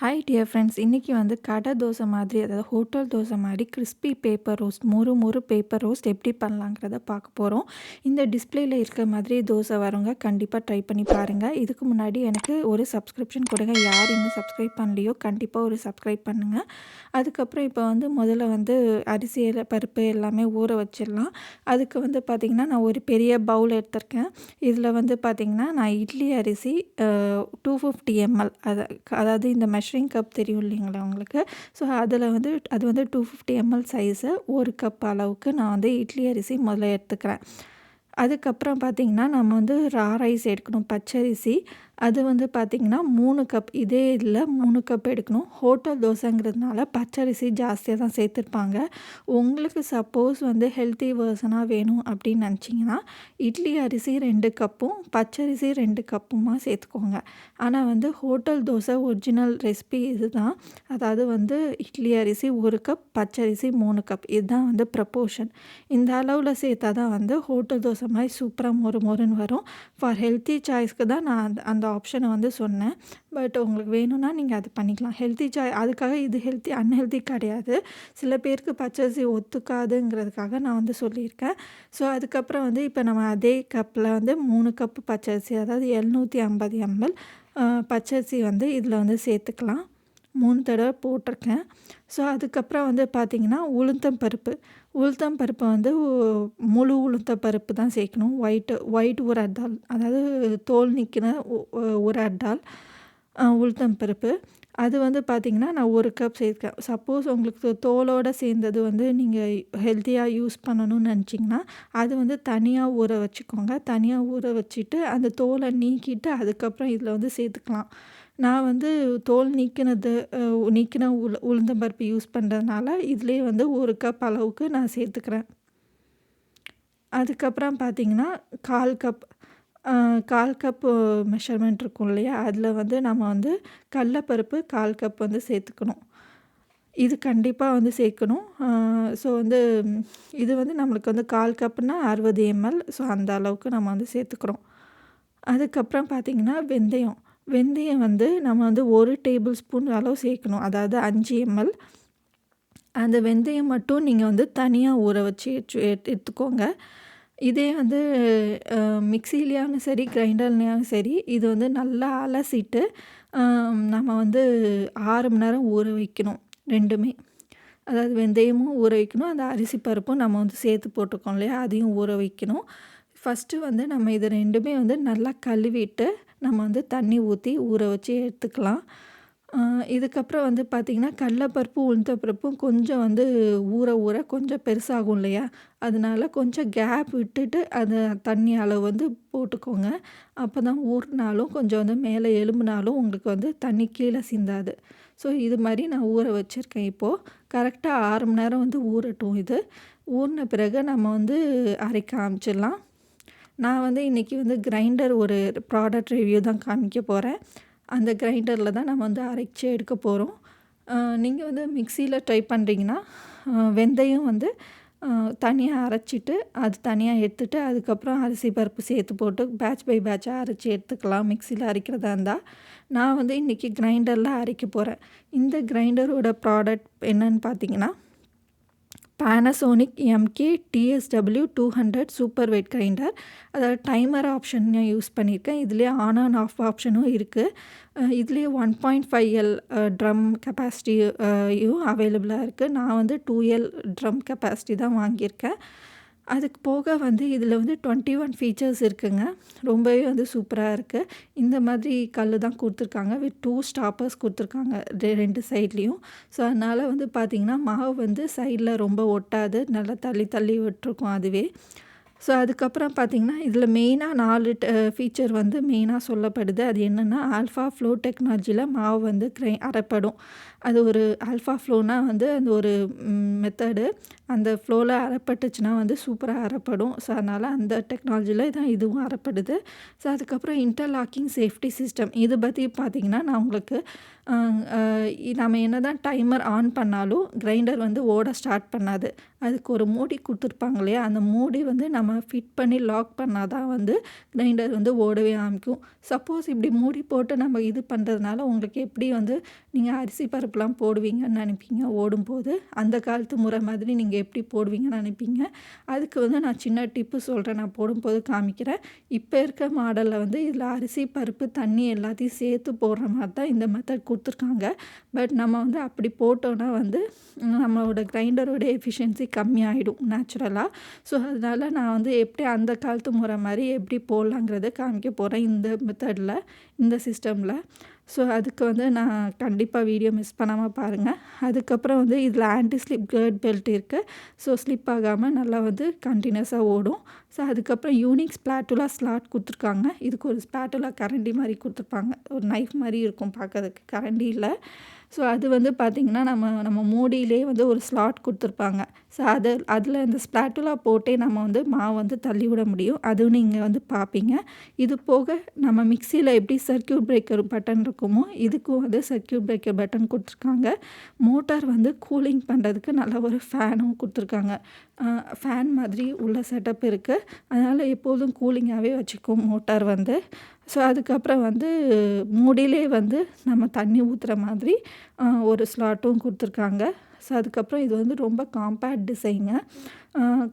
Hi dear friends இன்றைக்கி வந்து கடை தோசை மாதிரி அதாவது ஹோட்டல் தோசை மாதிரி கிறிஸ்பி பேப்பர் ரோஸ்ட் மொறு மொறு பேப்பர் ரோஸ்ட் எப்படி பண்ணலாங்கிறத பார்க்க போகிறோம் இந்த டிஸ்பிளேயில் இருக்கிற மாதிரி தோசை வரவங்க கண்டிப்பாக ட்ரை பண்ணி பாருங்கள் இதுக்கு முன்னாடி எனக்கு ஒரு சப்ஸ்கிரிப்ஷன் கொடுங்க. யார் இன்னும் சப்ஸ்கிரைப் பண்ணலையோ கண்டிப்பாக ஒரு சப்ஸ்கிரைப் பண்ணுங்கள் அதுக்கப்புறம் இப்போ வந்து முதல்ல வந்து அரிசி பருப்பு எல்லாமே ஊற வச்சிடலாம். அதுக்கு வந்து பார்த்திங்கன்னா நான் ஒரு பெரிய பவுல் எடுத்திருக்கேன். இதில் வந்து பார்த்திங்கன்னா நான் இட்லி அரிசி டூ ஃபிஃப்டி எம்எல் அதை அதாவது இந்த மெஷரிங் கப் தெரியும் இல்லைங்களா உங்களுக்கு? ஸோ அதில் வந்து அது வந்து டூ ஃபிஃப்டி எம்எல் சைஸு ஒரு கப் அளவுக்கு நான் வந்து இட்லி அரிசி முதல்ல எடுத்துக்கிறேன். அதுக்கப்புறம் பார்த்திங்கன்னா நம்ம வந்து ரா ரைஸ் எடுக்கணும் பச்சரிசி. அது வந்து பார்த்திங்கன்னா மூணு கப் இதே இதில் மூணு கப் எடுக்கணும். ஹோட்டல் தோசைங்கிறதுனால பச்சரிசி ஜாஸ்தியாக தான் சேர்த்துருப்பாங்க. உங்களுக்கு சப்போஸ் வந்து ஹெல்த்தி வேர்சனாக வேணும் அப்படின்னு நினச்சிங்கன்னா இட்லி அரிசி ரெண்டு கப்பும் பச்சரிசி ரெண்டு கப்புமா சேர்த்துக்கோங்க. ஆனால் வந்து ஹோட்டல் தோசை ஒரிஜினல் ரெசிபி இது தான் அதாவது வந்து இட்லி அரிசி ஒரு கப் பச்சரிசி மூணு கப் இதுதான் வந்து ப்ரப்போர்ஷன் இந்த அளவில் சேர்த்தா தான் வந்து ஹோட்டல் தோசை மாதிரி சூப்பராக மொறு மொறுன்னு வரும். ஃபார் ஹெல்த்தி சாய்ஸ்க்கு தான் நான் அந்த அந்த ஆப்ஷனை வந்து சொன்னேன். பட் உங்களுக்கு வேணும்னா நீங்கள் அது பண்ணிக்கலாம். ஹெல்த்தி சாய் அதுக்காக இது ஹெல்த்தி அன்ஹெல்த்தி கிடையாது. சில பேருக்கு பச்சரிசி ஒத்துக்காதுங்கிறதுக்காக நான் வந்து சொல்லியிருக்கேன். ஸோ அதுக்கப்புறம் வந்து இப்போ நம்ம அதே கப்பில் வந்து மூணு கப்பு பச்சரிசி அதாவது எழுநூற்றி ஐம்பது எம்எல் பச்சரிசி வந்து இதில் வந்து சேர்த்துக்கலாம். மூணு தடவை போட்டிருக்கேன். ஸோ அதுக்கப்புறம் வந்து பார்த்திங்கன்னா உளுத்தம் பருப்பு. உளுத்தம் பருப்பை வந்து முழு உளுத்தம் பருப்பு தான் சேர்க்கணும். ஒயிட்டு ஒயிட் ஒரு அட்டால். அதாவது தோல் நிற்கிற ஒரு அட்டால். உளுத்தம் பருப்பு. அது வந்து பார்த்திங்கன்னா நான் ஒரு கப் சேர்க்கேன். சப்போஸ் உங்களுக்கு தோலோடு சேர்ந்தது வந்து நீங்கள் ஹெல்த்தியாக யூஸ் பண்ணணும்னு நினச்சிங்கன்னா அது வந்து தனியாக ஊற வச்சுக்கோங்க. தனியாக ஊற வச்சுட்டு அந்த தோலை நீக்கிட்டு அதுக்கப்புறம் இதில் வந்து சேர்த்துக்கலாம். நான் வந்து தோல் நீக்கினது நீக்கின உள் உளுந்தம்பருப்பு யூஸ் பண்ணுறதுனால இதுலேயே வந்து ஒரு கப் அளவுக்கு நான் சேர்த்துக்கிறேன். அதுக்கப்புறம் பார்த்திங்கன்னா கால் கப் கால் கப்பு மெஷர்மெண்ட் இருக்கும் இல்லையா? அதில் வந்து நம்ம வந்து கடலப்பருப்பு கால் கப் வந்து சேர்த்துக்கணும். இது கண்டிப்பாக வந்து சேர்க்கணும். ஸோ வந்து இது வந்து நம்மளுக்கு வந்து கால் கப்புனா அறுபது எம்எல் ஸோ அந்த அளவுக்கு நம்ம வந்து சேர்த்துக்கிறோம். அதுக்கப்புறம் பார்த்திங்கன்னா வெந்தயம். வெந்தயம் வந்து நம்ம வந்து ஒரு டேபிள் ஸ்பூன் அளவு சேர்க்கணும். அதாவது அஞ்சு எம்எல் அந்த வெந்தயம் மட்டும் நீங்கள் வந்து தனியாக ஊற வச்சு எடுத்துக்கோங்க. இதே வந்து மிக்சிலையாலும் சரி கிரைண்டர்லையும் சரி இது வந்து நல்லா அலசிட்டு நம்ம வந்து ஆறு மணி நேரம் ஊற வைக்கணும் ரெண்டுமே. அதாவது வெந்தயமும் ஊற வைக்கணும். அந்த அரிசி பருப்பும் நம்ம வந்து சேர்த்து போட்டுக்கோம் இல்லையா? அதையும் ஊற வைக்கணும். ஃபஸ்ட்டு வந்து நம்ம இது ரெண்டுமே வந்து நல்லா கழுவிட்டு நம்ம வந்து தண்ணி ஊற்றி ஊற வச்சு எடுத்துக்கலாம். இதுக்கப்புறம் வந்து பார்த்திங்கன்னா கடலப்பருப்பும் உளுந்தப்பருப்பும் கொஞ்சம் வந்து ஊற ஊற கொஞ்சம் பெருசாகும் இல்லையா? அதனால கொஞ்சம் கேப் விட்டுட்டு அதை தண்ணி அளவு வந்து போட்டுக்கோங்க. அப்போ தான் ஊறினாலும் கொஞ்சம் வந்து மேலே எலும்புனாலும் உங்களுக்கு வந்து தண்ணி கீழே சிந்தாது. ஸோ இது மாதிரி நான் ஊற வச்சுருக்கேன் இப்போது கரெக்டாக ஆறு மணி நேரம் வந்து ஊறட்டும் இது. ஊறின பிறகு நம்ம வந்து அரைக்க ஆரம்பிச்சிடலாம். நான் வந்து இன்றைக்கி வந்து கிரைண்டர் ஒரு ப்ராடக்ட் ரிவ்யூ தான் காமிக்க போகிறேன் அந்த கிரைண்டரில் தான் நம்ம வந்து அரைச்சி எடுக்க போகிறோம் நீங்கள் வந்து மிக்சியில் ட்ரை பண்ணுறீங்கன்னா வெந்தயம் வந்து தனியாக அரைச்சிட்டு அது தனியாக எடுத்துகிட்டு அதுக்கப்புறம் அரிசி பருப்பு சேர்த்து போட்டு பேட்ச் பை பேட்சாக அரைச்சி எடுத்துக்கலாம். மிக்சியில் அரைக்கிறதா இருந்தால் நான் வந்து இன்றைக்கி கிரைண்டரில் அரைக்க போகிறேன் இந்த கிரைண்டரோட ப்ராடக்ட் என்னன்னு பார்த்தீங்கன்னா Panasonic MK DSW two hundred super wet grinder அதாவது டைமர் ஆப்ஷன் யூஸ் பண்ணியிருக்கேன் இதுலேயே ஆன் அண்ட் ஆஃப் ஆப்ஷனும் இருக்குது இதுலேயே one point five L drum கெப்பாசிட்டியும் அவைலபிளாக இருக்குது நான் வந்து டூ எல் ட்ரம் கெப்பாசிட்டி தான் வாங்கியிருக்கேன். அதுக்கு போக வந்து இதில் வந்து டுவெண்ட்டி ஒன் ஃபீச்சர்ஸ் இருக்குங்க. ரொம்பவே வந்து சூப்பராக இருக்குது இந்த மாதிரி கல் தான் கொடுத்துருக்காங்க. வித் டூ ஸ்டாப்பர்ஸ் கொடுத்துருக்காங்க. ரெண்டு சைட்லேயும். ஸோ அதனால் வந்து பார்த்திங்கன்னா மாவு வந்து சைடில் ரொம்ப ஒட்டாது. நல்லா தள்ளி தள்ளி விட்டுருக்கும் அதுவே. ஸோ அதுக்கப்புறம் பார்த்திங்கன்னா இதில் மெயினாக நாலு ஃபீச்சர் வந்து மெயினாக சொல்லப்படுது. அது என்னென்னா ஆல்ஃபா ஃப்ளோ டெக்னாலஜியில் மாவு வந்து கிரை அரைப்படும். அது ஒரு ஆல்ஃபா ஃப்ளோனால் வந்து அந்த ஒரு மெத்தடு அந்த ஃப்ளோவில் அரைப்பட்டுச்சுன்னா வந்து சூப்பராக அரைப்படும். ஸோ அதனால் அந்த டெக்னாலஜியில் தான் இதுவும் அரைப்படுது. ஸோ அதுக்கப்புறம் இன்டர்லாக்கிங் சேஃப்டி சிஸ்டம் இது பற்றி பார்த்திங்கன்னா நான் உங்களுக்கு நம்ம என்ன தான் டைமர் ஆன் பண்ணாலும் கிரைண்டர் வந்து ஓட ஸ்டார்ட் பண்ணாது. அதுக்கு ஒரு மூடி கொடுத்துருப்பாங்க இல்லையா? அந்த மூடி வந்து நம்ம ஃபிட் பண்ணி லாக் பண்ணால் தான் வந்து கிரைண்டர் வந்து ஓடவே ஆரம்பிக்கும். சப்போஸ் இப்படி மூடி போட்டு நம்ம இது பண்ணுறதுனால உங்களுக்கு எப்படி வந்து நீங்கள் அரிசி பருப்புலாம் போடுவீங்கன்னு நினைப்பீங்க? ஓடும்போது அந்த காலத்து முறை மாதிரி நீங்கள் எப்படி போடுவீங்கன்னு நினைப்பீங்க? அதுக்கு வந்து நான் சின்ன டிப்பு சொல்கிறேன் நான் போடும்போது காமிக்கிறேன். இப்போ இருக்க மாடலில் வந்து இதில் அரிசி பருப்பு தண்ணி எல்லாத்தையும் சேர்த்து போடுற மாதிரி தான் இந்த மெத்தட் கொடுத்துருக்காங்க. பட் நம்ம வந்து அப்படி போட்டோன்னா வந்து நம்மளோட கிரைண்டரோட எஃபிஷியன்சி கம்மியாயிடும் நேச்சுரலாக ஸோ அதனால் நான் வந்து எப்படி அந்த காலத்து முறை மாதிரி எப்படி போடலாங்கிறத காமிக்க போகிறேன் இந்த மெத்தடில் இந்த சிஸ்டமில் ஸோ அதுக்கு வந்து நான் கண்டிப்பாக வீடியோ மிஸ் பண்ணாமல் பாருங்கள் அதுக்கப்புறம் வந்து இதில் ஆன்டி ஸ்லிப் கேர்ட் பெல்ட் இருக்குது ஸோ ஸ்லிப் ஆகாமல் நல்லா வந்து கண்டினியூஸாக ஓடும். ஸோ அதுக்கப்புறம் யூனிக் ஸ்ப்ளாட்டுலா ஸ்லாட் கொடுத்துருக்காங்க. இதுக்கு ஒரு ஸ்பிளாட்டுலா கரண்டி மாதிரி கொடுத்துருப்பாங்க. ஒரு நைஃப் மாதிரி இருக்கும் பார்க்கறதுக்கு. கரண்டி இல்லை. ஸோ அது வந்து பார்த்திங்கன்னா நம்ம நம்ம மூடியிலே வந்து ஒரு ஸ்லாட் கொடுத்துருப்பாங்க. ஸோ அது அதில் இந்த ஸ்ப்ளாட்டுலா போட்டே நம்ம வந்து மாவு வந்து தள்ளி விட முடியும். அதுவும் நீங்கள் வந்து பார்ப்பீங்க இது போக நம்ம மிக்சியில் எப்படி சர்க்கியூட் பிரேக்கர் பட்டன் இருக்குமோ இதுக்கும் வந்து சர்க்கியூட் பிரேக்கர் பட்டன் கொடுத்துருக்காங்க. மோட்டார் வந்து கூலிங் பண்ணுறதுக்கு நல்ல ஒரு ஃபேனும் கொடுத்துருக்காங்க. ஃபேன் மாதிரி உள்ள செட்டப் இருக்குது அதனால் எப்போதும் கூலிங்காகவே வச்சுக்கும் மோட்டார் வந்து. ஸோ அதுக்கப்புறம் வந்து மூடியிலே வந்து நம்ம தண்ணி ஊற்றுற மாதிரி ஒரு ஸ்லாட்டும் கொடுத்துருக்காங்க. ஸோ அதுக்கப்புறம் இது வந்து ரொம்ப காம்பேக்ட் டிசைனுங்க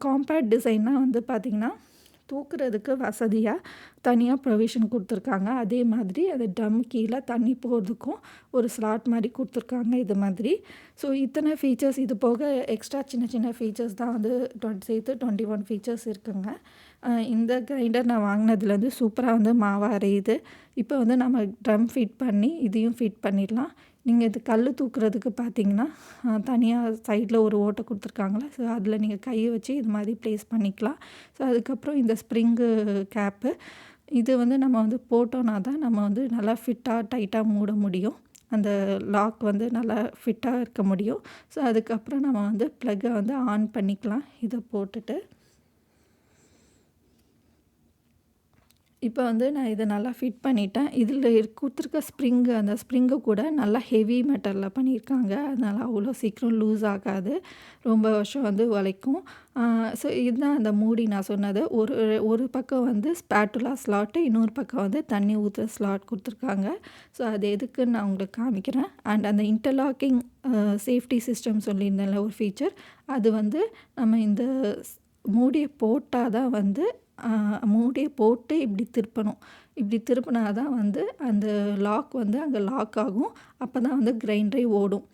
காம்பேக்ட் டிசைன்னா வந்து பார்த்திங்கன்னா தூக்குறதுக்கு வசதியாக தனியாக ப்ரொவிஷன் கொடுத்துருக்காங்க. அதே மாதிரி அது டம் கீழே தண்ணி போகிறதுக்கும் ஒரு ஸ்லாட் மாதிரி கொடுத்துருக்காங்க இது மாதிரி. ஸோ இத்தனை ஃபீச்சர்ஸ் இது போக எக்ஸ்ட்ரா சின்ன சின்ன ஃபீச்சர்ஸ் தான் வந்து டுவெண்ட்டி சேர்த்து டுவெண்ட்டி ஒன் ஃபீச்சர்ஸ் இருக்குங்க. இந்த கிரைண்டர் நான் வாங்கினதுலேருந்து சூப்பராக வந்து மாவு அரையுது. இப்போ வந்து நம்ம ட்ரம் ஃபிட் பண்ணி இதையும் ஃபிட் பண்ணிடலாம். நீங்கள் இது கல் தூக்குறதுக்கு பார்த்தீங்கன்னா தனியாக சைடில் ஒரு ஓட்டை கொடுத்துருக்காங்களா ஸோ அதில் நீங்கள் கையை வச்சு இது மாதிரி ப்ளேஸ் பண்ணிக்கலாம். ஸோ அதுக்கப்புறம் இந்த ஸ்ப்ரிங்கு கேப்பு இது வந்து நம்ம வந்து போட்டோன்னா தான் நம்ம வந்து நல்லா ஃபிட்டாக டைட்டாக மூட முடியும். அந்த லாக் வந்து நல்லா ஃபிட்டாக இருக்க முடியும். ஸோ அதுக்கப்புறம் நம்ம வந்து ப்ளக்கை வந்து ஆன் பண்ணிக்கலாம் இதை போட்டுட்டு. இப்போ வந்து நான் இதை நல்லா ஃபிட் பண்ணிட்டேன். இதில் கொடுத்துருக்க ஸ்ப்ரிங்கு அந்த ஸ்ப்ரிங்கு கூட நல்லா ஹெவி மெட்டலில் பண்ணியிருக்காங்க. அதனால் அவ்வளோ சீக்கிரம் லூஸ் ஆகாது. ரொம்ப வருஷம் வந்து உழைக்கும். ஸோ இதுதான் அந்த மூடி நான் சொன்னது. ஒரு ஒரு பக்கம் வந்து ஸ்பேட்டுலா ஸ்லாட்டு இன்னொரு பக்கம் வந்து தண்ணி ஊற்றுற ஸ்லாட் கொடுத்துருக்காங்க. ஸோ அது எதுக்குன்னு நான் உங்களுக்கு காமிக்கிறேன். அண்ட் அந்த இன்டர்லாக்கிங் சேஃப்டி சிஸ்டம் சொல்லியிருந்தேன்ல ஒரு ஃபீச்சர் அது வந்து நம்ம இந்த மூடியை போட்டால் தான் வந்து மூடியை போட்டு இப்படி திருப்பணும். இப்படி திருப்பினா தான் வந்து அந்த லாக் வந்து அங்கே லாக் ஆகும். அப்போ தான் வந்து கிரைண்டரே ஓடும்.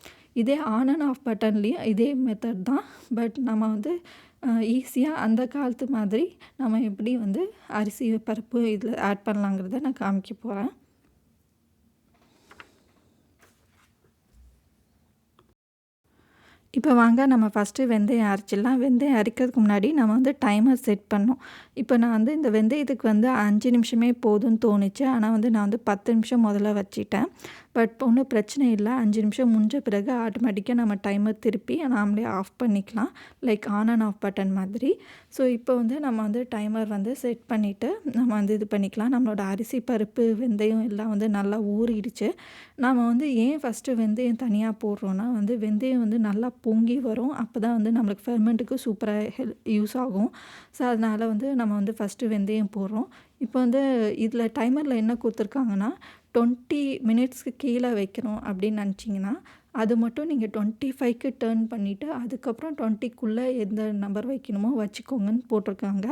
இதே ஆன் அண்ட் ஆஃப் பட்டன்லேயும் இதே மெத்தட் தான். பட் நம்ம வந்து ஈஸியாக அந்த காலத்து மாதிரி நம்ம எப்படி வந்து அரிசி பருப்பு இதில் ஆட் பண்ணலாங்கிறத நான் காமிக்க போகிறேன் இப்போ வாங்க நம்ம ஃபஸ்ட்டு வெந்தயம் அரைச்சிடலாம். வெந்தயம் அரைக்கிறதுக்கு முன்னாடி நம்ம வந்து டைமர் செட் பண்ணோம் இப்போ நான் வந்து இந்த வெந்தயத்துக்கு வந்து அஞ்சு நிமிஷமே போதும்னு தோணுச்சு. ஆனால் வந்து நான் வந்து பத்து நிமிஷம் முதல்ல வச்சிட்டேன். பட் ஒன்றும் பிரச்சனை இல்லை. அஞ்சு நிமிஷம் முடிஞ்ச பிறகு ஆட்டோமேட்டிக்காக நம்ம டைமர் திருப்பி நாமளே ஆஃப் பண்ணிக்கலாம். Like on and off button மாதிரி. ஸோ இப்போ வந்து நம்ம வந்து டைமர் வந்து செட் பண்ணிவிட்டு நம்ம வந்து இது பண்ணிக்கலாம். நம்மளோட அரிசி பருப்பு வெந்தயம் எல்லாம் வந்து நல்லா ஊறிடுச்சு. நாம் வந்து ஏன் ஃபஸ்ட்டு வெந்தயம் தனியாக போடுறோன்னா வந்து வெந்தயம் வந்து நல்லா பொங்கி வரும். அப்போ தான் வந்து நம்மளுக்கு ஃபெர்மெண்ட்டுக்கு சூப்பராக ஹெல் யூஸ் ஆகும். ஸோ அதனால் வந்து நம்ம வந்து ஃபஸ்ட்டு வெந்தயம் போடுறோம். இப்போ வந்து இதில் டைமரில் என்ன கொடுத்துருக்காங்கன்னா டுவெண்ட்டி மினிட்ஸ்க்கு கீழே வைக்கணும் அப்படின்னு நினச்சிங்கன்னா அது மட்டும் நீங்கள் டுவெண்ட்டி ஃபைவ்க்கு டேர்ன் பண்ணிவிட்டு அதுக்கப்புறம் டுவெண்ட்டிக்குள்ளே எந்த நம்பர் வைக்கணுமோ வச்சுக்கோங்கன்னு போட்டிருக்காங்க.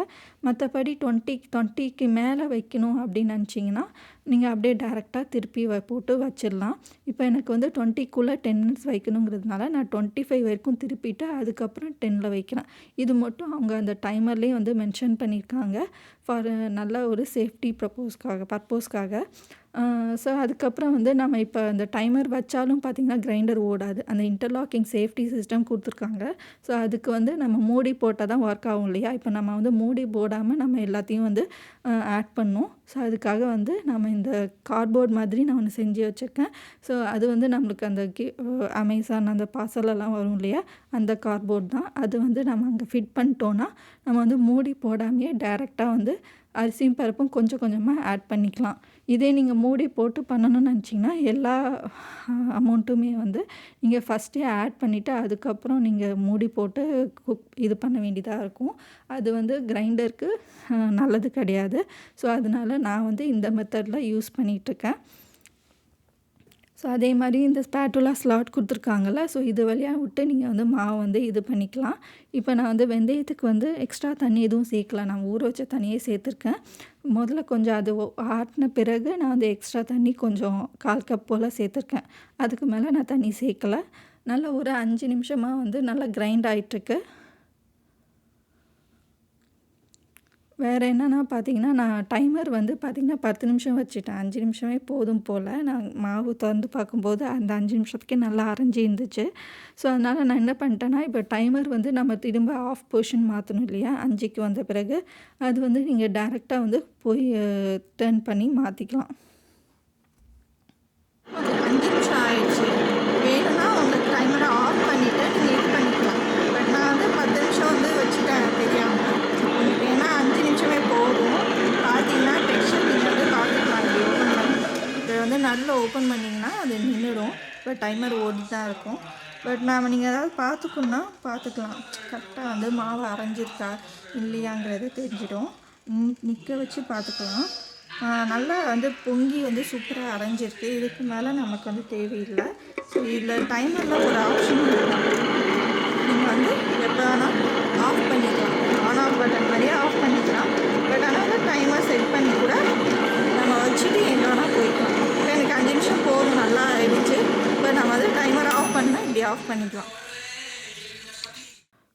மற்றபடி டுவெண்ட்டி டுவெண்ட்டிக்கு மேலே வைக்கணும் அப்படின்னு நினச்சிங்கன்னா நீங்கள் அப்படியே டேரெக்டாக திருப்பி வ போட்டு வச்சிடலாம். இப்போ எனக்கு வந்து டுவெண்ட்டிக்குள்ளே டென் மினிட்ஸ் வைக்கணுங்கிறதுனால நான் டுவெண்ட்டி ஃபைவ் வரைக்கும் திருப்பிட்டு அதுக்கப்புறம் டென்னில் வைக்கிறேன். இது மட்டும் அவங்க அந்த டைமர்லேயே வந்து மென்ஷன் பண்ணியிருக்காங்க. ஃபார் நல்ல ஒரு சேஃப்டி ப்ரப்போஸ்க்காக பர்போஸ்க்காக ஸோ அதுக்கப்புறம் வந்து நம்ம இப்போ அந்த டைமர் வச்சாலும் பார்த்திங்கன்னா கிரைண்டர் ஓடாது. அந்த இன்டர்லாக்கிங் சேஃப்டி சிஸ்டம் கொடுத்துருக்காங்க. ஸோ அதுக்கு வந்து நம்ம மூடி போட்டால் தான் ஒர்க் ஆகும் இல்லையா? இப்போ நம்ம வந்து மூடி போடாமல் நம்ம எல்லாத்தையும் வந்து ஆட் பண்ணோம். ஸோ அதுக்காக வந்து நம்ம இந்த கார்ட்போர்ட் மாதிரி நான் ஒன்று செஞ்சு வச்சுருக்கேன். ஸோ அது வந்து நம்மளுக்கு அந்த கி அமேசான் அந்த பார்சலெல்லாம் வரும் இல்லையா? அந்த கார்ட்போர்ட் தான். அது வந்து நம்ம அங்கே ஃபிட் பண்ணிட்டோன்னா நம்ம வந்து மூடி போடாமையே டேரெக்டாக வந்து அரிசியும் பருப்பும் கொஞ்சம் கொஞ்சமாக ஆட் பண்ணிக்கலாம். இதே நீங்கள் மூடி போட்டு பண்ணணும்னு நினச்சிங்கன்னா எல்லா அமௌண்ட்டுமே வந்து நீங்கள் ஃபஸ்ட்டே ஆட் பண்ணிவிட்டு அதுக்கப்புறம் நீங்கள் மூடி போட்டு குக் இது பண்ண வேண்டியதாக இருக்கும். அது வந்து கிரைண்டருக்கு நல்லது கிடையாது. ஸோ அதனால நான் வந்து இந்த மெத்தடில் யூஸ் பண்ணிகிட்ருக்கேன் ஸோ அதே மாதிரி இந்த ஸ்பேட்டுலா ஸ்லாட் கொடுத்துருக்காங்கல்ல. ஸோ இது வழியாக விட்டு நீங்கள் வந்து மாவு வந்து இது பண்ணிக்கலாம். இப்போ நான் வந்து வெந்தயத்துக்கு வந்து எக்ஸ்ட்ரா தண்ணி எதுவும் சேர்க்கல. நான் ஊற வச்ச தண்ணியே சேர்த்துருக்கேன். முதல்ல கொஞ்சம் அது ஆட்டின பிறகு நான் வந்து எக்ஸ்ட்ரா தண்ணி கொஞ்சம் கால் கப் போல் சேர்த்துருக்கேன். அதுக்கு மேலே நான் தண்ணி சேர்க்கலை. நல்லா ஒரு அஞ்சு நிமிஷமாக வந்து நல்லா கிரைண்ட் ஆகிட்டுருக்கு வேறு என்னென்னா பார்த்தீங்கன்னா நான் டைமர் வந்து பார்த்திங்கன்னா பத்து நிமிஷம் வச்சுட்டேன். அஞ்சு நிமிஷமே போதும் போல். நான் மாவு திறந்து பார்க்கும்போது அந்த அஞ்சு நிமிஷத்துக்கே நல்லா அரைஞ்சி இருந்துச்சு. ஸோ அதனால் நான் என்ன பண்ணிட்டேன்னா இப்போ டைமர் வந்து நம்ம திரும்ப ஆஃப் பொசிஷன் மாற்றணும் இல்லையா? அஞ்சுக்கு வந்த பிறகு அது வந்து நீங்கள் டேரெக்டாக வந்து போய் டேர்ன் பண்ணி மாற்றிக்கலாம் அஞ்சு நிமிஷம் ஆயிடுச்சு வேணும்னா உங்களுக்கு டைமரை ஆஃப் பண்ணிவிட்டு நீங்கள் இது பண்ணிக்கலாம் பட் நான் வந்து பத்து நிமிஷம் வந்து வச்சுட்டேன் தெரியாமல் ஏன்னா அஞ்சு நிமிஷமே போதும் பார்த்தீங்கன்னா டெக்ஸ்டர் நீங்கள் வந்து பார்த்துக்கலாம் இப்படி ஓப்பன் பண்ணி இப்போ ஓப்பன் பண்ணிங்கன்னா அது நின்றுடும். இப்போ டைமர் ஓடி தான் இருக்கும். பட் நாம் நீங்கள் ஏதாவது பார்த்துக்கணுன்னா பார்த்துக்கலாம். கரெக்டாக வந்து மாவு அரைஞ்சிருக்கா இல்லையாங்கிறது தெரிஞ்சிடும். நிற்க வச்சு பார்த்துக்கலாம். நல்லா வந்து பொங்கி வந்து சூப்பராக அரைஞ்சிருக்கு. இதுக்கு மேலே நமக்கு வந்து தேவையில்லை. ஸோ இதில் டைமரில் ஒரு ஆப்ஷன் நீங்கள் வந்து எப்போ வேணால் ஆஃப் பண்ணிக்கலாம். ஆன் ஆஃப் பட்டன் மாதிரியே ஆஃப் பண்ணிக்கலாம். பட் ஆனால் டைமை டைமர் செட் பண்ணி கூட நம்ம வச்சுட்டு எங்கே வேணால் போய்க்கலாம் இப்போ எனக்கு அஞ்சு நிமிஷம் போதும் நல்லா ஆயிடுச்சு. இப்போ நம்ம வந்து டைமர் ஆஃப் பண்ணால் இப்படி ஆஃப் பண்ணிக்கலாம்.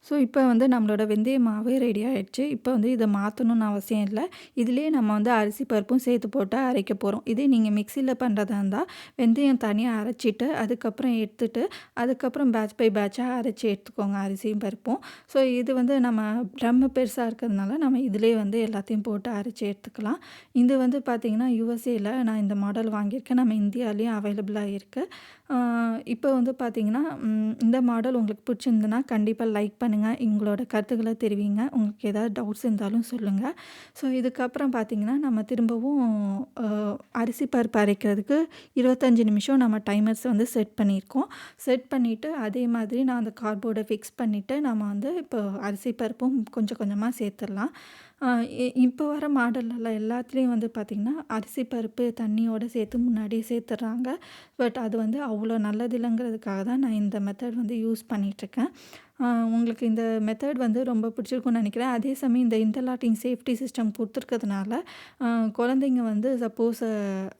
ஸோ இப்போ வந்து நம்மளோட வெந்தய மாவு ரெடி ஆகிடுச்சு இப்போ வந்து இதை மாற்றணும்னு அவசியம் இல்லை. இதுலேயே நம்ம வந்து அரிசி பருப்பும் சேர்த்து போட்டு அரைக்க போகிறோம் இதே நீங்கள் மிக்சியில் பண்ணுறதா இருந்தால் வெந்தயம் தனியாக அரைச்சிட்டு அதுக்கப்புறம் எடுத்துட்டு அதுக்கப்புறம் பேட்ச் பை பேட்சாக அரைச்சி எடுத்துக்கோங்க அரிசியும் பருப்பும். ஸோ இது வந்து நம்ம ட்ரம்மு பெருசாக இருக்கிறதுனால நம்ம இதிலே வந்து எல்லாத்தையும் போட்டு அரைச்சி எடுத்துக்கலாம். இது வந்து பார்த்திங்கன்னா யூஎஸ்ஏயில் நான் இந்த மாடல் வாங்கியிருக்கேன். நம்ம இந்தியாலேயும் அவைலபிளாக இருக்குது இப்போ வந்து பார்த்திங்கன்னா இந்த மாடல் உங்களுக்கு பிடிச்சிருந்துன்னா கண்டிப்பாக லைக் பண்ணி பண்ணுங்கள் எங்களோட கருத்துக்களை தெரிவிங்க. உங்களுக்கு ஏதாவது டவுட்ஸ் இருந்தாலும் சொல்லுங்கள் ஸோ இதுக்கப்புறம் பார்த்திங்கன்னா நம்ம திரும்பவும் அரிசி பருப்பு அரைக்கிறதுக்கு இருபத்தஞ்சி நிமிஷம் நம்ம டைமர்ஸ் வந்து செட் பண்ணியிருக்கோம். செட் பண்ணிவிட்டு அதே மாதிரி நான் அந்த கார்போர்டை ஃபிக்ஸ் பண்ணிவிட்டு நம்ம வந்து இப்போ அரிசி பருப்பும் கொஞ்சம் கொஞ்சமாக சேர்த்துடலாம். இப்போ வர மாடலெல்லாம் எல்லாத்துலேயும் வந்து பார்த்திங்கன்னா அரிசி பருப்பு தண்ணியோடு சேர்த்து முன்னாடியே சேர்த்துட்றாங்க. பட் அது வந்து அவ்வளோ நல்லது இல்லைங்கிறதுக்காக தான் நான் இந்த மெத்தட் வந்து யூஸ் பண்ணிகிட்ருக்கேன் உங்களுக்கு இந்த மெத்தட் வந்து ரொம்ப பிடிச்சிருக்கும்னு நினைக்கிறேன். அதே சமயம் இந்த இன்டர்லாட்டிங் சேஃப்டி சிஸ்டம் கொடுத்துருக்கிறதுனால குழந்தைங்க வந்து சப்போஸ்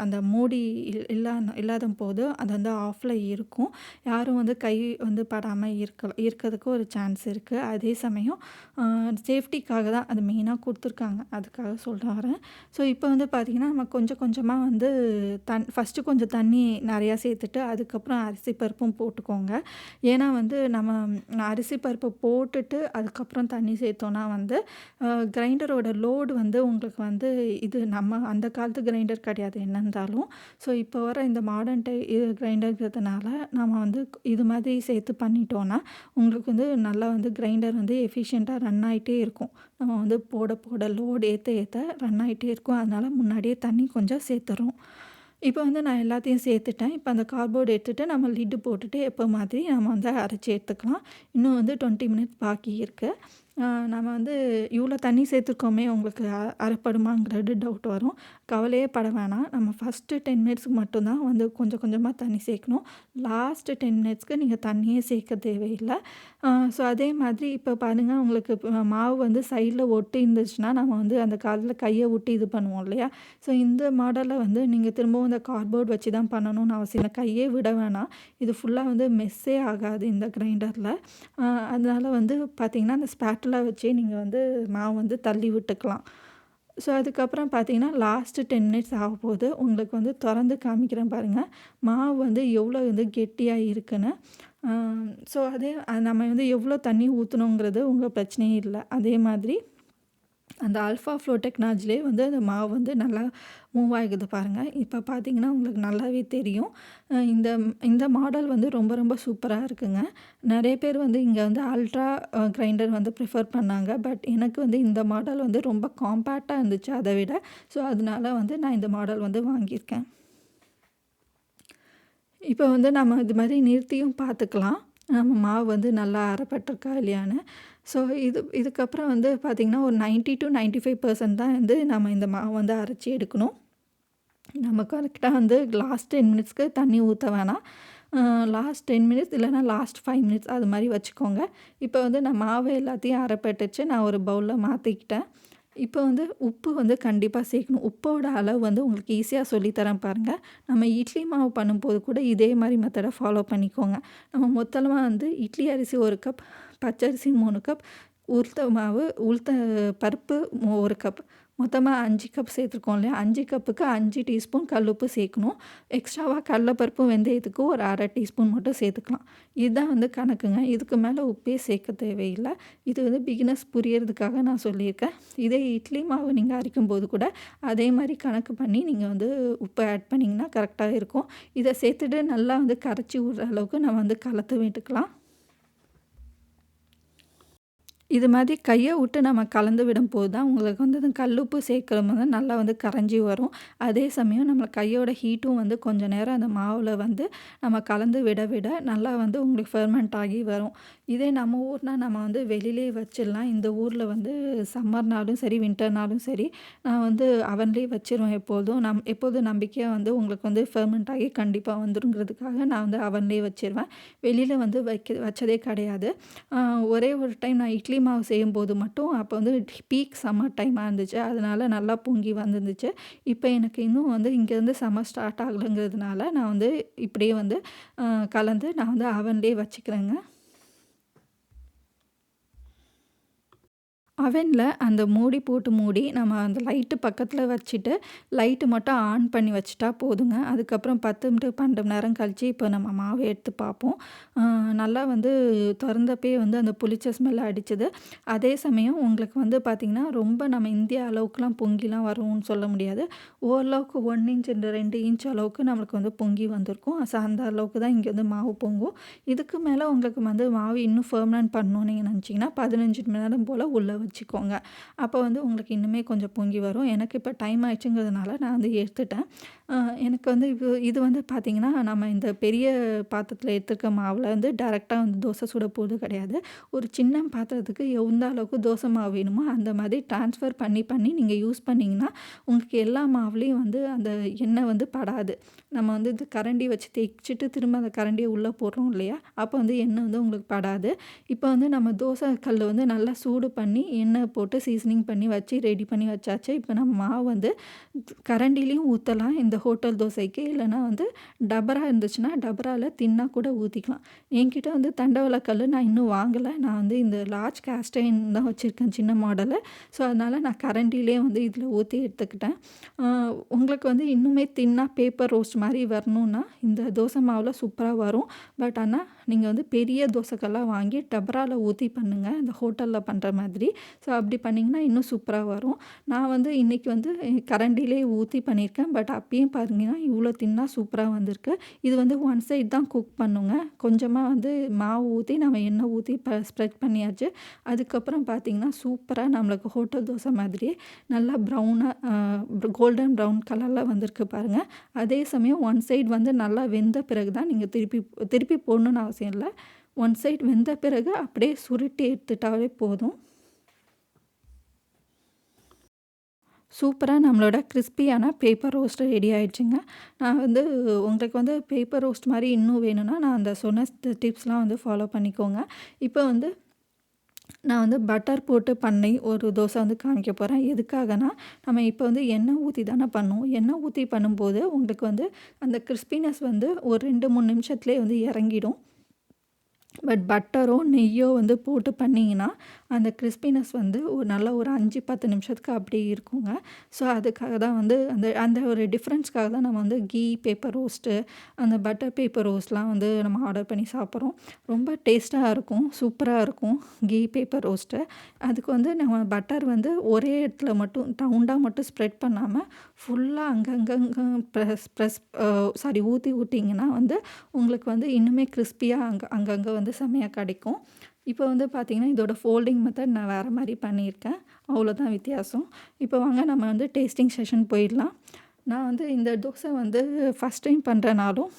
அந்த மூடி இல் இல்லா இல்லாத போது அது வந்து ஆஃபில் இருக்கும். யாரும் வந்து கை வந்து படாமல் இருக்க இருக்கிறதுக்கு ஒரு சான்ஸ் இருக்குது அதே சமயம் சேஃப்டிக்காக தான் அது மெயினாக கொடுத்துருக்காங்க. அதுக்காக சொல்கிறேன் ஸோ இப்போ வந்து பார்த்திங்கன்னா நம்ம கொஞ்சம் கொஞ்சமாக வந்து தன் ஃபஸ்ட்டு கொஞ்சம் தண்ணி நிறையா சேர்த்துட்டு அதுக்கப்புறம் அரிசி பருப்பும் போட்டுக்கோங்க. ஏன்னா வந்து நம்ம அரிசி அரிசி பருப்பு போட்டுட்டு அதுக்கப்புறம் தண்ணி சேர்த்தோன்னா வந்து கிரைண்டரோட லோடு வந்து உங்களுக்கு வந்து இது நம்ம அந்த காலத்து கிரைண்டர் கிடையாது என்ன இருந்தாலும். ஸோ இப்போ வர இந்த மாடர்ன் டை இது கிரைண்டர்ங்கிறதுனால நம்ம வந்து இது மாதிரி சேர்த்து பண்ணிட்டோன்னா உங்களுக்கு வந்து நல்லா வந்து கிரைண்டர் வந்து எஃபிஷியண்ட்டாக ரன் ஆகிட்டே இருக்கும். நம்ம வந்து போட போட லோடு ஏற்ற ஏற்ற ரன் ஆகிட்டே இருக்கும். அதனால் முன்னாடியே தண்ணி கொஞ்சம் சேர்த்துறோம். இப்போ வந்து நான் எல்லாத்தையும் சேர்த்துட்டேன். இப்போ அந்த கார்போர்டு எடுத்துகிட்டு நம்ம லிட்டு போட்டுட்டு எப்போ மாதிரி நம்ம வந்து அரைச்சி எடுத்துக்கலாம். இன்னும் வந்து டுவெண்ட்டி மினிட்ஸ் பாக்கி இருக்குது நம்ம வந்து இவ்வளோ தண்ணி சேர்த்துருக்கோமே உங்களுக்கு அறப்படுமாங்கிறது டவுட் வரும். கவலையே பட வேணாம். நம்ம ஃபஸ்ட்டு டென் மினிட்ஸ்க்கு மட்டும்தான் வந்து கொஞ்சம் கொஞ்சமாக தண்ணி சேர்க்கணும். லாஸ்ட்டு டென் மினிட்ஸ்க்கு நீங்கள் தண்ணியே சேர்க்க தேவையில்லை. ஸோ அதே மாதிரி இப்போ பாருங்கள் உங்களுக்கு மாவு வந்து சைடில் ஒட்டி இருந்துச்சுன்னா நம்ம வந்து அந்த காலத்தில் கையை விட்டு இது பண்ணுவோம் இல்லையா? ஸோ இந்த மாடலில் வந்து நீங்கள் திரும்பவும் இந்த கார்ட்போர்ட் வச்சு தான் பண்ணணும்னு அவசியம் இல்லை. கையே விட வேணாம். இது ஃபுல்லாக வந்து மெஸ்ஸே ஆகாது இந்த கிரைண்டரில் அதனால் வந்து பார்த்திங்கன்னா அந்த ஸ்பேட் ஸ்பேட்டில் வச்சே நீங்கள் வந்து மாவு வந்து தள்ளி விட்டுக்கலாம். ஸோ அதுக்கப்புறம் பார்த்தீங்கன்னா லாஸ்ட்டு டென் மினிட்ஸ் ஆக போது உங்களுக்கு வந்து திறந்து காமிக்கிறேன் பாருங்கள் மாவு வந்து எவ்வளோ வந்து கெட்டியாக இருக்குன்னு. ஸோ அதே நம்ம வந்து எவ்வளோ தண்ணி ஊற்றணுங்கிறது உங்கள் பிரச்சனையே இல்லை. அதே மாதிரி அந்த அல்ஃபா ஃப்ளோ டெக்னாலஜிலே வந்து அந்த மாவு வந்து நல்லா மூவ் ஆகுது பாருங்கள் இப்போ பார்த்தீங்கன்னா உங்களுக்கு நல்லாவே தெரியும். இந்த இந்த மாடல் வந்து ரொம்ப ரொம்ப சூப்பராக இருக்குங்க. நிறைய பேர் வந்து இங்கே வந்து அல்ட்ரா கிரைண்டர் வந்து ப்ரிஃபர் பண்ணாங்க. பட் எனக்கு வந்து இந்த மாடல் வந்து ரொம்ப காம்பேக்டாக இருந்துச்சு அதை விட. ஸோ அதனால வந்து நான் இந்த மாடல் வந்து வாங்கியிருக்கேன். இப்போ வந்து நம்ம இது மாதிரி நிறுத்தியும் பார்த்துக்கலாம். நம்ம மாவு வந்து நல்லா அரைப்பட்டிருக்கா இல்லையான்னு. ஸோ இது இதுக்கப்புறம் வந்து பார்த்திங்கன்னா ஒரு 90 டு 95% ஃபைவ் பர்சன்ட் தான் வந்து நம்ம இந்த மாவு வந்து அரைச்சி எடுக்கணும். நம்ம கரெக்டாக வந்து லாஸ்ட் டென் மினிட்ஸ்க்கு தண்ணி ஊற்ற வேணாம். லாஸ்ட் டென் மினிட்ஸ் இல்லைனா லாஸ்ட் ஃபைவ் மினிட்ஸ் அது மாதிரி வச்சுக்கோங்க. இப்போ வந்து நான் மாவு எல்லாத்தையும் அரைப்பட்டுச்சு நான் ஒரு பவுலில் மாற்றிக்கிட்டேன் இப்போ வந்து உப்பு வந்து கண்டிப்பாக சேர்க்கணும். உப்போட அளவு வந்து உங்களுக்கு ஈஸியாக சொல்லித்தரேன் பாருங்கள் நம்ம இட்லி மாவு பண்ணும்போது கூட இதே மாதிரி மெத்தடை ஃபாலோ பண்ணிக்கோங்க. நம்ம மொத்தமாக வந்து இட்லி அரிசி ஒரு கப் பச்சரிசி மூணு கப் உளுத்த மாவு உளுத்த பருப்பு ஒரு கப் மொத்தமாக அஞ்சு கப் சேர்த்துருக்கோம் இல்லையா? அஞ்சு கப்புக்கு அஞ்சு டீஸ்பூன் கல்லுப்பு சேர்க்கணும். எக்ஸ்ட்ராவாக கடலப்பருப்பு வெந்தயத்துக்கு ஒரு அரை டீஸ்பூன் மட்டும் சேர்த்துக்கலாம். இதுதான் வந்து கணக்குங்க. இதுக்கு மேலே உப்பே சேர்க்க தேவையில்லை. இது வந்து பிகினர்ஸ் புரியறதுக்காக நான் சொல்லியிருக்கேன். இதே இட்லி மாவு நீங்கள் அரைக்கும் போது கூட அதே மாதிரி கணக்கு பண்ணி நீங்கள் வந்து உப்பு ஆட் பண்ணிங்கன்னா கரெக்டாக இருக்கும். இதை சேர்த்துட்டு நல்லா வந்து கரைச்சி விடுற அளவுக்கு நம்ம வந்து கலத்து விட்டுக்கலாம். இது மாதிரி கையை விட்டு நம்ம கலந்து விடும்போது தான் உங்களுக்கு வந்து அந்த கல்லுப்பு சேர்க்கும் போது நல்லா வந்து கரைஞ்சி வரும். அதே சமயம் நம்ம கையோட ஹீட்டும் வந்து கொஞ்ச நேரம் அந்த மாவில் வந்து நம்ம கலந்து விட விட நல்லா வந்து உங்களுக்கு ஃபெர்மெண்ட் ஆகி வரும். இதே நம்ம ஊர்னால் நம்ம வந்து வெளியிலே வச்சிடலாம். இந்த ஊரில் வந்து சம்மர்னாலும் சரி வின்டர்னாலும் சரி நான் வந்து அவன்லேயே வச்சிருவேன் எப்போதும். நம் எப்போதும் நம்பிக்கையாக வந்து உங்களுக்கு வந்து ஃபெர்மெண்ட் ஆகி கண்டிப்பாக வந்துருங்கிறதுக்காக நான் வந்து அவன்லேயே வச்சிருவேன். வெளியில் வந்து வைக்க வச்சதே கிடையாது. ஒரே ஒரு டைம் நான் இட்லி மாவு செய்யும்போது மட்டும் அப்போ வந்து பீக் சம்மர் டைமாக இருந்துச்சு. அதனால் நல்லா பொங்கி வந்துருந்துச்சு. இப்போ எனக்கு இன்னும் வந்து இங்கேருந்து சம்மர் ஸ்டார்ட் ஆகலைங்கிறதுனால நான் வந்து இப்படியே வந்து கலந்து நான் வந்து அவன்லேயே வச்சுக்கிறேங்க. அவனில் அந்த மூடி போட்டு மூடி நம்ம அந்த லைட்டு பக்கத்தில் வச்சுட்டு லைட்டு மட்டும் ஆன் பண்ணி வச்சுட்டா போதுங்க. அதுக்கப்புறம் பத்து டு பன்னெண்டு மணி நேரம் கழித்து இப்போ நம்ம மாவை எடுத்து பார்ப்போம். நல்லா வந்து திறந்தப்பே வந்து அந்த புளிச்ச ஸ்மெல் அடிச்சது. அதே சமயம் உங்களுக்கு வந்து பார்த்திங்கன்னா ரொம்ப நம்ம இந்தியா அளவுக்குலாம் பொங்கிலாம் வரும்னு சொல்ல முடியாது. ஓரளவுக்கு ஒன் இன்ச் இந்த ரெண்டு இன்ச் அளவுக்கு நம்மளுக்கு வந்து பொங்கி வந்திருக்கும். ஸோ அந்த அளவுக்கு தான் இங்கே வந்து மாவு பொங்கும். இதுக்கு மேலே உங்களுக்கு வந்து மாவு இன்னும் ஃபெர்மனன்ட் பண்ணணும்னு நீங்கள் நினச்சிங்கன்னா பதினஞ்சு மணி நேரம் போல் உள்ளே வச்சுக்கோங்க அப்போ வந்து உங்களுக்கு இன்னுமே கொஞ்சம் பொங்கி வரும். எனக்கு இப்போ டைம் ஆயிடுச்சுங்கிறதுனால நான் வந்து எடுத்துட்டேன். எனக்கு வந்து இது இது வந்து பார்த்திங்கன்னா நம்ம இந்த பெரிய பாத்திரத்தில் எடுத்துருக்க மாவில் வந்து டேரெக்டாக வந்து தோசை சுட போகிறது கிடையாது. ஒரு சின்ன பாத்திரத்துக்கு எந்த அளவுக்கு தோசை மாவு வேணுமோ அந்த மாதிரி ட்ரான்ஸ்ஃபர் பண்ணி பண்ணி நீங்கள் யூஸ் பண்ணிங்கன்னா உங்களுக்கு எல்லா மாவுலேயும் வந்து அந்த எண்ணெய் வந்து படாது. நம்ம வந்து இது கரண்டி வச்சு தேய்ச்சிட்டு திரும்ப அந்த கரண்டியை உள்ளே போடுறோம் இல்லையா? அப்போ வந்து எண்ணெய் வந்து உங்களுக்கு படாது. இப்போ வந்து நம்ம தோசை கல் வந்து நல்லா சூடு பண்ணி எண்ணெய் போட்டு சீசனிங் பண்ணி வச்சு ரெடி பண்ணி வச்சாச்சு. இப்போ நம்ம மாவு வந்து கரண்டிலையும் ஊற்றலாம் இந்த ஹோட்டல் தோசைக்கு இல்லைன்னா வந்து டபரா இருந்துச்சுன்னா டபராவில் தின்னா கூட ஊற்றிக்கலாம் என்கிட்ட வந்து தண்டவளை கல் நான் இன்னும் வாங்கலை. நான் வந்து இந்த லார்ஜ் கேஸ்டைன் தான் வச்சுருக்கேன் சின்ன மாடலு ஸோ அதனால் நான் கரண்டிலே வந்து இதில் ஊற்றி எடுத்துக்கிட்டேன். உங்களுக்கு வந்து இன்னுமே தின்னா பேப்பர் ரோஸ்ட் மாதிரி வரணும்னா இந்த தோசை மாவில் சூப்பராக வரும். பட் ஆனால் நீங்கள் வந்து பெரிய தோசைக்கல்லாம் வாங்கி டபராவில் ஊற்றி பண்ணுங்கள் இந்த ஹோட்டலில் பண்ணுற மாதிரி. ஸோ அப்படி பண்ணிங்கன்னா இன்னும் சூப்பராக வரும். நான் வந்து இன்றைக்கி வந்து கரண்டிலே ஊற்றி பண்ணியிருக்கேன். பட் அப்பயும் பாருங்கன்னா இவ்வளோ தின்னா சூப்பராக வந்திருக்கு. இது வந்து ஒன் சைடு தான் குக் பண்ணுங்க. கொஞ்சமாக வந்து மாவு ஊற்றி நம்ம எண்ணெய் ஊற்றி ப ஸ்ப்ரெட் பண்ணியாச்சு. அதுக்கப்புறம் பார்த்திங்கன்னா சூப்பராக நம்மளுக்கு ஹோட்டல் தோசை மாதிரியே நல்லா ப்ரௌனாக கோல்டன் ப்ரௌன் கலரில் வந்திருக்கு பாருங்கள் அதே சமயம் ஒன் சைடு வந்து நல்லா வெந்த பிறகு தான் நீங்கள் திருப்பி திருப்பி போடணுன்னு அவசியம் இல்லை. ஒன் சைடு வெந்த பிறகு அப்படியே சுருட்டி எடுத்துட்டாலே போதும். சூப்பராக நம்மளோட கிறிஸ்பியான பேப்பர் ரோஸ்ட் ரெடி ஆகிடுச்சிங்க நான் வந்து உங்களுக்கு வந்து பேப்பர் ரோஸ்ட் மாதிரி இன்னும் வேணும்னா நான் அந்த சொன்ன டிப்ஸ்லாம் வந்து ஃபாலோ பண்ணிக்கோங்க. இப்போ வந்து நான் வந்து பட்டர் போட்டு பண்ணி ஒரு தோசை வந்து காமிக்க போகிறேன் எதுக்காகனா நம்ம இப்போ வந்து எண்ணெய் ஊற்றி தானே பண்ணுவோம். எண்ணெய் ஊற்றி பண்ணும்போது உங்களுக்கு வந்து அந்த கிறிஸ்பினஸ் வந்து ஒரு ரெண்டு மூணு நிமிஷத்துலேயே வந்து இறங்கிடும். பட் பட்டரோ நெய்யோ வந்து போட்டு பண்ணிங்கன்னா அந்த கிறிஸ்பினஸ் வந்து ஒரு நல்ல ஒரு அஞ்சு பத்து நிமிஷத்துக்கு அப்படியே இருக்குங்க. ஸோ அதுக்காக தான் வந்து அந்த அந்த ஒரு டிஃப்ரென்ஸ்க்காக தான் நம்ம வந்து கீ பேப்பர் ரோஸ்ட்டு அந்த பட்டர் பேப்பர் ரோஸ்ட்லாம் வந்து நம்ம ஆர்டர் பண்ணி சாப்பிட்றோம். ரொம்ப டேஸ்ட்டாக இருக்கும் சூப்பராக இருக்கும் கீ பேப்பர் ரோஸ்ட்டு அதுக்கு வந்து நம்ம பட்டர் வந்து ஒரே இடத்துல மட்டும் டவுண்டாக மட்டும் ஸ்ப்ரெட் பண்ணாமல் ஃபுல்லாக அங்கங்கங்க ப்ரெஸ் ப்ரெஸ் சாரி ஊற்றி ஊற்றிங்கன்னா வந்து உங்களுக்கு வந்து இன்னுமே கிறிஸ்பியாக அங்கே அங்கங்கே வந்து செம்மையாக கிடைக்கும். இப்போ வந்து பார்த்திங்கன்னா இதோட ஃபோல்டிங் மெத்தட் நான் வேறு மாதிரி பண்ணியிருக்கேன். அவ்வளோதான் வித்தியாசம். இப்போ வாங்க நம்ம வந்து டேஸ்டிங் செஷன் போயிடலாம். நான் வந்து இந்த தோசை வந்து ஃபஸ்ட் டைம் பண்ணுறனாலும்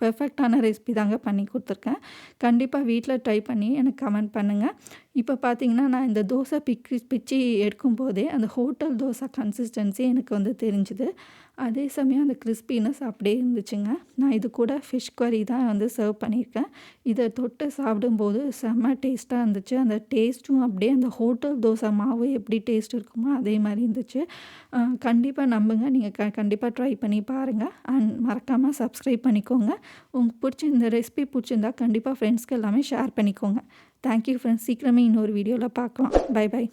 பெர்ஃபெக்டான ரெசிபி தாங்க பண்ணி கொடுத்துருக்கேன். கண்டிப்பாக வீட்டில் ட்ரை பண்ணி எனக்கு கமெண்ட் பண்ணுங்கள் இப்போ பார்த்தீங்கன்னா நான் இந்த தோசை பிக்கி பிச்சு எடுக்கும்போதே அந்த ஹோட்டல் தோசை கன்சிஸ்டன்சி எனக்கு வந்து தெரிஞ்சுது. அதே சமயம் அந்த கிறிஸ்பினஸ் அப்படியே இருந்துச்சுங்க. நான் இது கூட ஃபிஷ் கறி தான் வந்து சர்வ் பண்ணியிருக்கேன். இதை தொட்டு சாப்பிடும்போது செம்ம டேஸ்ட்டாக இருந்துச்சு. அந்த டேஸ்ட்டும் அப்படியே அந்த ஹோட்டல் தோசை மாவு எப்படி டேஸ்ட் இருக்குமோ அதே மாதிரி இருந்துச்சு. கண்டிப்பாக நம்புங்க. நீங்கள் க கண்டிப்பாக ட்ரை பண்ணி பாருங்கள் அண்ட் மறக்காமல் சப்ஸ்கிரைப் பண்ணிக்கோங்க. உங்களுக்கு பிடிச்ச இந்த ரெசிபி பிடிச்சிருந்தா கண்டிப்பாக ஃப்ரெண்ட்ஸ்க்கு எல்லாமே ஷேர் பண்ணிக்கோங்க. தேங்க்யூ ஃப்ரெண்ட்ஸ் சீக்கிரமே இன்னொரு வீடியோவில் பார்க்கலாம். By by